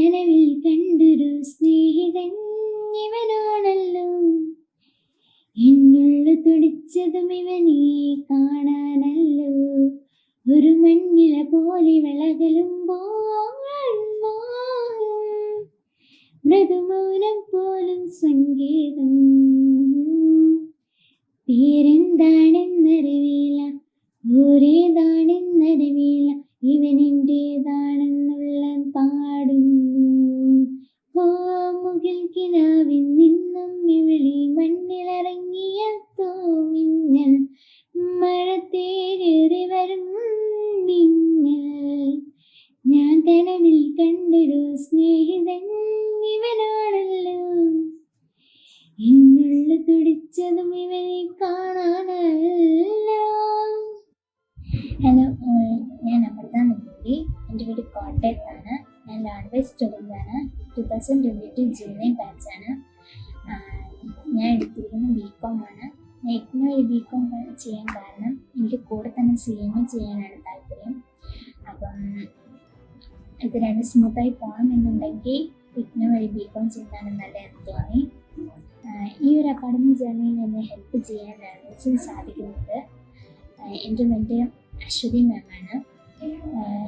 കനവിൽ കണ്ടൊരു സ്നേഹിതൻ ഇവനാണല്ലോ. എന്നുള്ള തുടിച്ചതും ഇവനെ കാണാനല്ലോ. ഒരു മഞ്ഞില പോലെ വിളകലുമ്പോൾ മൃദുമൗനം പോലും സംഗീതം പേരെന്താണെന്നറിവില്ല. ഊരേതാണെന്നറിവില്ല ഇവനെന്റേതാണെന്നുള്ള പാടുന്നു കിനാവിൽ നിന്നും ഇവിളി മണ്ണിലിറങ്ങിയ തോമിന്നൽ. തേരേറി വരും മിന്നൽ. ഞാൻ കനവിൽ കണ്ടൊരു സ്നേഹിതൻ ഇവനാണല്ലോ. എന്നുള്ള തുടിച്ചതും ഇവനെ കാണാനല്ലോ. ഹലോ ഞാൻ അമൃത നമ്പൂരി എന്റെ വീട് കോട്ടയത്താണ്. ഞാൻ ലാംഗ്വേജ് സ്റ്റുഡന്റ് ആണ് two thousand twenty two July ബാച്ചാണ് ഞാൻ എടുത്തിരിക്കുന്നത് ബി കോം ആണ്. ഞാൻ ഇഗ്നോ ബി കോം ചെയ്യാൻ കാരണം എനിക്ക് കൂടെ തന്നെ സി എം എ ചെയ്യാനാണ് താല്പര്യം. അപ്പം ഇത് രണ്ട് സ്മൂത്തായി പോകണമെന്നുണ്ടെങ്കിൽ ഇഗ്നോ വഴി ബി കോം നല്ല നല്ലതെന്ന് തോന്നി. ഈ ഒരു അക്കാഡമി ജേർണിയിൽ എന്നെ ഹെൽപ്പ് ചെയ്യാൻ സാധിക്കുന്നത് എന്റെ മെന്റർ അശ്വതി മാമാണ്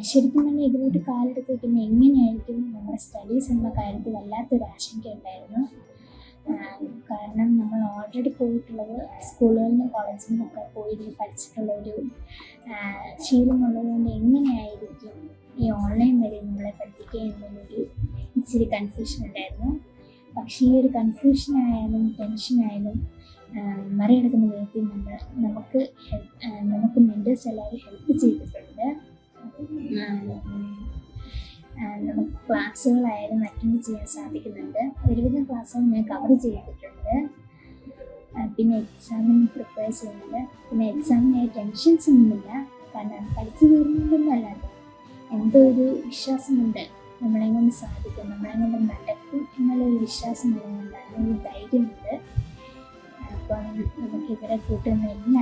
ശരിക്കും പറഞ്ഞാൽ ഇതിലോട്ട് കാലെടുത്ത് വയ്ക്കുന്ന എങ്ങനെയായിരിക്കും നമ്മുടെ സ്റ്റഡീസ് എന്ന കാര്യത്തിൽ വല്ലാത്തൊരു ആശങ്ക ഉണ്ടായിരുന്നു. കാരണം നമ്മൾ ഓൾറെഡി പോയിട്ടുള്ളത് സ്കൂളുകളിൽ നിന്നും കോളേജിൽ നിന്നൊക്കെ പോയി പഠിച്ചിട്ടുള്ള ഒരു ശീലമുള്ളത് കൊണ്ട് എങ്ങനെയായിരിക്കും ഈ ഓൺലൈൻ വഴി നമ്മളെ പഠിപ്പിക്കുക എന്നുള്ളൊരു ഇച്ചിരി കൺഫ്യൂഷൻ ഉണ്ടായിരുന്നു. പക്ഷേ ഈ ഒരു കൺഫ്യൂഷനായാലും ടെൻഷനായാലും മറികടക്കുന്ന വിധത്തിൽ നമ്മൾ നമുക്ക് നമുക്ക് മെന്റേഴ്സ് എല്ലാവരും ഹെൽപ്പ് ചെയ്തിട്ടുണ്ട്. നമുക്ക് ക്ലാസ്സുകളായാലും അറ്റൻഡ് ചെയ്യാൻ സാധിക്കുന്നുണ്ട്. ഒരുവിധം ക്ലാസ്സുകൾ ഞാൻ കവർ ചെയ്തിട്ടുണ്ട്. പിന്നെ എക്സാമിന് പ്രിപ്പയർ ചെയ്യുന്നുണ്ട്. പിന്നെ എക്സാമിനായി ടെൻഷൻസ് ഒന്നുമില്ല. കാരണം പഠിച്ചു തീർന്നുകൊണ്ടൊന്നുമല്ല കേട്ടോ. എന്തോ ഒരു വിശ്വാസമുണ്ട് നമ്മളെ കൊണ്ട് സാധിക്കും നമ്മളെ കൊണ്ട് നടക്കും എന്നുള്ളൊരു വിശ്വാസം വരുന്നുണ്ട് അതിനൊരു ധൈര്യമുണ്ട്. അപ്പം നമുക്ക് ഇവരെ കൂട്ടുന്ന എല്ലാവർക്കും